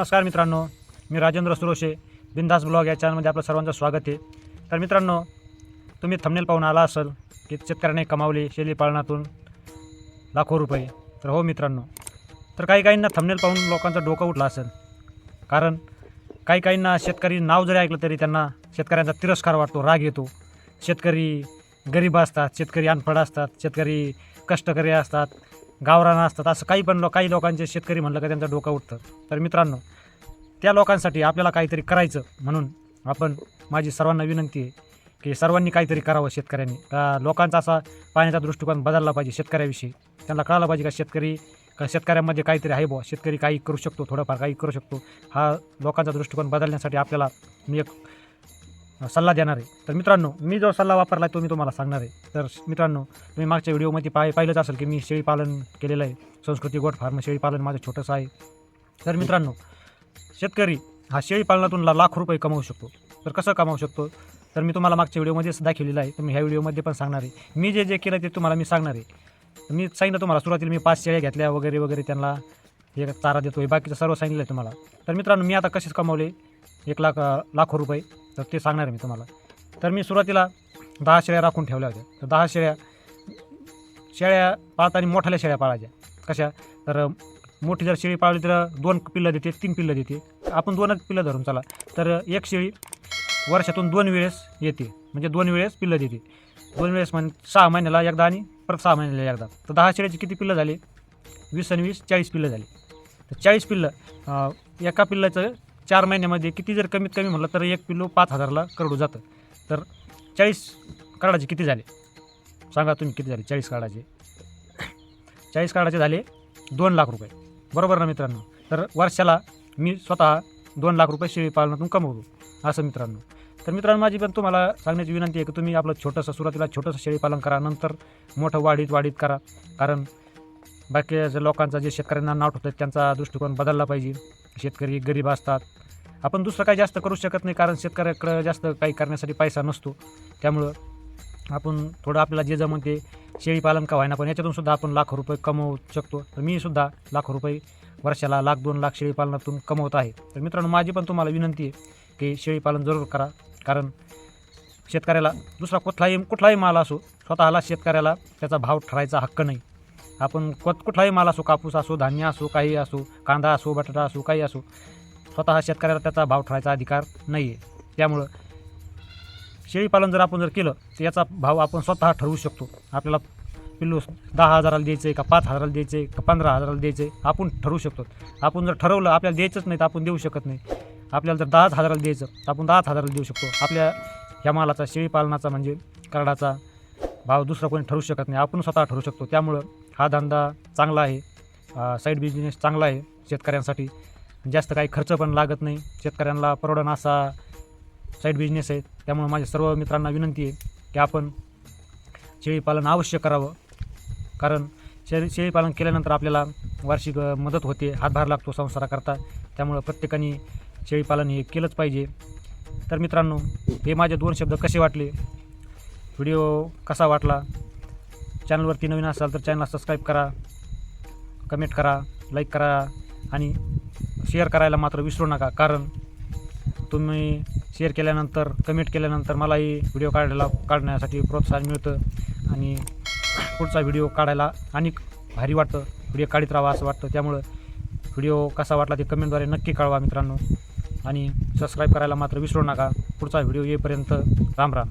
नमस्कार मित्रांनो मी राजेंद्र सुरोशे बिंदास ब्लॉग या चॅनलमध्ये आपलं सर्वांचं स्वागत आहे. तर मित्रांनो तुम्ही थंबनेल पाहून आला असाल की शेतकऱ्याने कमावले शेली पालनातून लाखो रुपये. तर हो मित्रांनो तर काही काहींना थंबनेल पाहून लोकांचं डोकं उठलं असेल. कारण काही काहींना शेतकरी नाव जरी ऐकलं तरी त्यांना शेतकऱ्यांचा तिरस्कार वाटतो राग येतो. शेतकरी गरीब असतात शेतकरी अनपड असतात शेतकरी कष्टकरी असतात. गावरानं असतात असं काही पण लोक काही लोकांचे शेतकरी म्हणलं का त्यांचं डोकं उठतं. तर मित्रांनो त्या लोकांसाठी आपल्याला काहीतरी करायचं म्हणून आपण माझी सर्वांना विनंती आहे की सर्वांनी काहीतरी करावं शेतकऱ्यांनी. का लोकांचा असा पाण्याचा दृष्टिकोन बदलला पाहिजे शेतकऱ्याविषयी. त्यांना कळालं पाहिजे का शेतकरी का शेतकऱ्यांमध्ये काहीतरी आहे बुवा. शेतकरी काही करू शकतो थोडंफार काही करू शकतो. हा लोकांचा दृष्टिकोन बदलण्यासाठी आपल्याला मी एक सल्ला देणार आहे. तर मित्रांनो मी जो सल्ला वापरला आहे तो मी तुम्हाला सांगणार आहे. तर मित्रांनो तुम्ही मागच्या व्हिडिओमध्ये पाय पाहिलंच असेल की मी शेळीपालन केलेलं आहे. संस्कृती गोट फार्म शेळीपालन माझं छोटंसं आहे. तर मित्रांनो शेतकरी हा शेळीपालनातून ला लाख रुपये कमावू शकतो. तर कसं कमावू शकतो? तर मी तुम्हाला मागच्या व्हिडिओमध्येच दाखवलेलं आहे. तर मी ह्या व्हिडिओमध्ये पण सांगणार आहे. मी जे जे केलं ते तुम्हाला मी सांगणार आहे. मी सांगितलं तुम्हाला सुरुवातीला मी पाच शेळ्या घेतल्या वगैरे वगैरे त्यांना हे चारा देतो हे बाकीचं सर्व सांगितलं आहे तुम्हाला. तर मित्रांनो मी आता कसेच कमावले? एक लाख लाखो रुपये. तर ते सांगणार आहे मी तुम्हाला. तर मी सुरुवातीला दहा शेळ्या राखून ठेवल्या होत्या. तर दहा शेळ्या शेळ्या पाळताना मोठ्याल्या शेळ्या पाळायच्या. कशा? तर मोठी जर शेळी पाळली तर दोन पिल्लं देते तीन पिल्लं देते. आपण दोनच पिल्लं धरून चला. तर एक शेळी वर्षातून दोन वेळेस येते. म्हणजे दोन वेळेस पिल्लं देते. दोन वेळेस म्हणजे सहा महिन्याला एकदा आणि परत सहा महिन्याला एकदा. तर दहा शेळ्याची किती पिल्लं झाले? वीस आणि वीस चाळीस पिल्लं झाली. तर चाळीस पिल्लं एका पिल्लाचं चार महिन्यामध्ये किती जर कमीत कमी म्हटलं तर एक किलो पाच हजारला करडू जातं. तर चाळीस कार्डाचे किती झाले? सांगा तुम्ही किती झाले चाळीस कार्डाचे? चाळीस कार्डाचे झाले दोन लाख रुपये. बरोबर ना मित्रांनो? तर वर्षाला मी स्वतः दोन लाख रुपये शेळी पालनातून कमवतो असं मित्रांनो. तर मित्रांनो माझी पण तुम्हाला सांगण्याची विनंती आहे की तुम्ही आपलं छोटंसं सुरुवातीला छोटंसं शेळीपालन करा नंतर मोठं वाढीत वाढीत करा. कारण बाकी जे लोकांचा जे शेतकऱ्यांना नाव ठेवतात त्यांचा दृष्टिकोन बदलला पाहिजे. शेतकरी गरीब असतात आपण दुसरं काही जास्त करू शकत नाही कारण शेतकऱ्याकडं जास्त काही करण्यासाठी पैसा नसतो. त्यामुळं आपण थोडं आपल्याला जे जमत ते शेळीपालन का व्हायना पण याच्यातून सुद्धा आपण लाख रुपये कमवू शकतो. तर मी सुद्धा लाख रुपये वर्षाला लाख दोन लाख शेळीपालनातून कमवत आहे. तर मित्रांनो माझी पण तुम्हाला विनंती आहे की शेळीपालन जरूर करा कारण शेतकऱ्याला दुसरा कुठलाही कुठलाही माल असो स्वतःला शेतकऱ्याला त्याचा भाव ठरायचा हक्क नाही. आपण को कुठलाही माल असो कापूस असो धान्य असो काही असो कांदा असो बटाटा असो काही असो स्वतः शेतकऱ्याला त्याचा भाव ठरायचा अधिकार नाही आहे त्यामुळं शेळीपालन जर आपण जर केलं तर याचा भाव आपण स्वतः ठरवू शकतो. आपल्याला पिल्लू दहा हजाराला द्यायचं आहे का पाच हजाराला द्यायचं आहे का पंधरा हजाराला द्यायचं आहे आपण ठरवू शकतो. आपण जर ठरवलं आपल्याला द्यायचंच नाही तर आपण देऊ शकत नाही. आपल्याला जर दहाच हजाराला द्यायचं तर आपण दहाच हजाराला देऊ शकतो. आपल्या ह्या मालाचा शेळीपालनाचा म्हणजे करडाचा भाव दुसरा कोणी ठरवू शकत नाही. आपण स्वतः ठरवू शकतो. त्यामुळं हा धंदा चांगला आहे. साईड बिझनेस चांगला आहे शेतकऱ्यांसाठी. जास्त काही खर्च पण लागत नाही. शेतकऱ्यांना परवडण असा साईड बिझनेस आहे. त्यामुळे माझ्या सर्व मित्रांना विनंती आहे की आपण शेळीपालन अवश्य करावं. कारण शेळी शेळीपालन केल्यानंतर आपल्याला वार्षिक मदत होते हातभार लागतो संसाराकरता त्यामुळं प्रत्येकाने शेळीपालन हे केलंच पाहिजे. तर मित्रांनो हे माझे दोन शब्द कसे वाटले? व्हिडिओ कसा वाटला? चॅनलवरती नवीन असाल तर चॅनलला सबस्क्राईब करा कमेंट करा लाईक करा आणि शेअर करायला मात्र विसरू नका कारण तुम्ही शेअर केल्यानंतर कमेंट केल्यानंतर मलाही व्हिडिओ काढायला काढण्यासाठी प्रोत्साहन मिळतं आणि पुढचा व्हिडिओ काढायला आणि भारी वाटतं. व्हिडिओ काढत राहावा असं वाटतं. त्यामुळं व्हिडिओ कसा वाटला ते कमेंटद्वारे नक्की कळवा मित्रांनो. आणि सबस्क्राईब करायला मात्र विसरू नका. पुढचा व्हिडिओ येईपर्यंत राम राम.